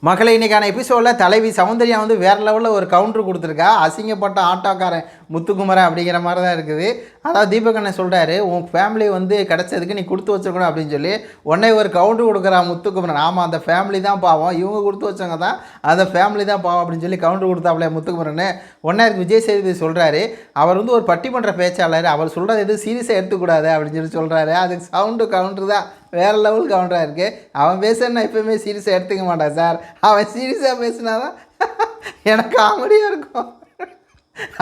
மக்களை இன்னைக்கான எபிசோடில் தலைவி சௌந்தர்யா வந்து வேறு லெவலில் ஒரு கவுண்டர் கொடுத்துருக்கா. அசிங்கப்பட்ட ஆட்டோக்காரன். முத்துக்குமரன் அப்படிங்கிற மாதிரி தான் இருக்குது. அதாவது தீபகண்ணன் சொல்கிறாரு உன் ஃபேமிலி வந்து கிடச்சதுக்கு நீ கொடுத்து வச்சிருக்கணும் அப்படின்னு சொல்லி. உடனே ஒரு கவுண்டர் கொடுக்குறான் முத்துக்குமரன். ஆமாம் அந்த ஃபேமிலி தான் பாவம். இவங்க கொடுத்து வச்சவங்க தான் அந்த ஃபேமிலி தான் பாவம் அப்படின்னு சொல்லி கவுண்டர் கொடுத்தாப்லையே முத்துக்குமரன் உடனே அதுக்கு விஜய் சேதுபதி சொல்கிறாரு அவர் வந்து ஒரு பட்டிமன்ற பேச்சாளர். அவர் சொல்கிறது எதுவும் சீரியஸாக எடுத்துக்கூடாது அப்படின்னு சொல்லி சொல்கிறாரு அதுக்கு சவுண்டு கவுண்டர் தான். வேறு லெவல் கவுண்டராக இருக்குது அவன் பேசுனா எப்பயுமே சீரியஸாக எடுத்துக்க மாட்டான் சார். அவன் சீரியஸாக பேசினாதான் எனக்கு காமெடியாக இருக்கும்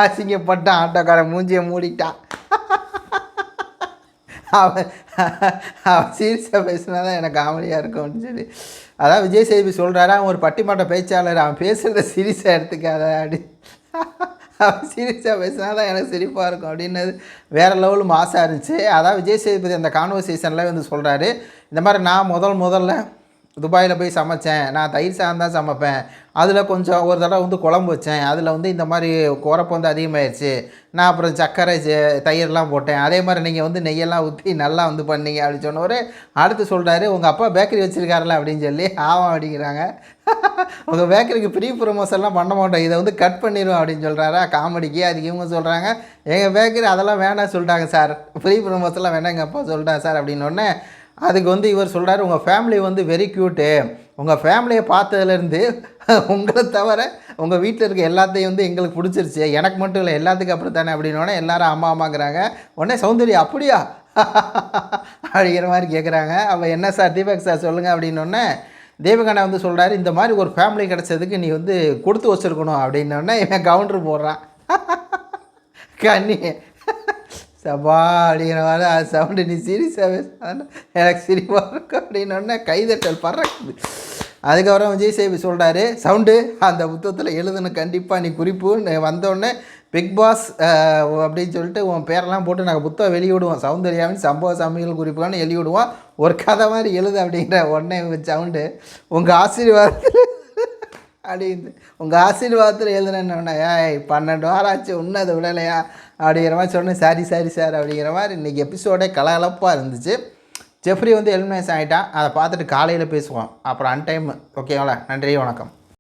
அசிங்கப்பட்டான் ஆட்டோக்காரன் மூஞ்சியை மூடிட்டான். அவன் அவன் சீரியஸாக பேசினா தான் எனக்கு காமெடியாக இருக்கும்னு சொல்லி. அதான் விஜய் சேதுபதி சொல்கிறாரு அவன் ஒரு பட்டிமன்ற பேச்சாளர் அவன் பேசுகிறத சீரியஸாக எடுத்துக்காத அப்படி. அவன் சீரியஸாக பேசினா தான் எனக்கு சிரிப்பாக இருக்கும் அப்படின்னது வேறு லெவல் மாசாக இருந்துச்சு. அதான் விஜய் சேதுபதி அந்த கான்வர்சேஷனில் வந்து சொல்கிறாரு இந்த மாதிரி நான் முதல் முதல்ல துபாயில் போய் சமைச்சேன். நான் தயிர் சாதம் தான் சமைப்பேன். அதில் கொஞ்சம் ஒரு தடவை வந்து குழம்பு வச்சேன். அதில் வந்து இந்த மாதிரி குறப்பு வந்து அதிகமாகிடுச்சு நான் அப்புறம் சர்க்கரை சே- தயிர்லாம் போட்டேன். அதே மாதிரி நீங்கள் வந்து நெய்யெல்லாம் ஊற்றி நல்லா வந்து பண்ணீங்க அப்படின்னு சொன்னவர் அடுத்து சொல்கிறாரு உங்கள் அப்பா பேக்கரி வச்சுருக்காருல அப்படின்னு சொல்லி. ஆமாம் அப்படிங்கிறாங்க. உங்கள் பேக்கரிக்கு ப்ரீ ப்ரொமோஷன்லாம் பண்ண மாட்டோம். இதை வந்து கட் பண்ணிடுவோம் அப்படின்னு சொல்கிறாரா காமெடிக்கு அதுக்கு இவங்க சொல்கிறாங்க எங்கள் பேக்கரி அதெல்லாம் வேணாம் சொல்லிட்டாங்க சார். ப்ரீ ப்ரொமோஷன்லாம் வேணாம் எங்கள் அப்பா சொல்லிட்டாங்க சார் அப்படின்னு அதுக்கு வந்து இவர் சொல்கிறாரு உங்கள் ஃபேமிலி வந்து வெரி க்யூட்டு உங்கள் ஃபேமிலியை பார்த்ததுலேருந்து உங்களை தவிர உங்கள் வீட்டில் இருக்க எல்லாத்தையும் வந்து எங்களுக்கு பிடிச்சிருச்சு. எனக்கு மட்டும் இல்லை எல்லாத்துக்கும் அப்படி தானே? அப்படின்னோடனே எல்லாரும் அம்மா அம்மாங்கிறாங்க. உடனே சௌந்தர்யா அப்படியா? அப்படிங்கிற மாதிரி கேட்குறாங்க அவள் என்ன சார் தீபக் சார் சொல்லுங்கள் அப்படின்னோடனே தேவகண்ணா வந்து சொல்கிறாரு இந்த மாதிரி ஒரு ஃபேமிலி கிடச்சதுக்கு நீ வந்து கொடுத்து வச்சுருக்கணும். அப்படின்னோடனே இவன் கவுண்டர் போடுறான். கண்ணி சபா அப்படிங்கிற மாதிரி அது சவுண்டு நீ சீரியஸாக பேசுனா எனக்கு சிரிப்பாக இருக்கும் அப்படின்னோடனே கைதட்டல் பறக்குது. அதுக்கப்புறம் விஜய் சேவி சொல்கிறாரு சவுண்டு? அந்த புத்தகத்தில் எழுதணும் கண்டிப்பாக நீ குறிப்பு வந்தோடனே பிக் பாஸ் அப்படின்னு சொல்லிட்டு உன் பேரெல்லாம் போட்டு நாங்கள் புத்தகம் வெளியிடுவோம். சௌந்தர்யாவின் சம்பவ சமையல் குறிப்புகள்னு எழுதிவிடுவோம். ஒரு கதை மாதிரி எழுது அப்படிங்கிற உடனே சவுண்டு. உங்கள் ஆசீர்வாதத்தில் அப்படின்னு உங்கள் ஆசீர்வாதத்தில் எழுதுனேன்னா ஏய் பன்னெண்டு வாரம் ஆச்சு இன்னும் அதை விடலையா? அப்படிங்கிற மாதிரி சொன்னேன். சாரி சாரி சார் அப்படிங்கிற மாதிரி இன்றைக்கி எபிசோடே கலகலப்பாக இருந்துச்சு. ஜெஃப்ரி வந்து எலிமினேஷன் ஆகிட்டான் அதை பார்த்துட்டு காலையில் பேசுவோம் அப்புறம் அன்டைம் ஓகேங்களா நன்றி வணக்கம்.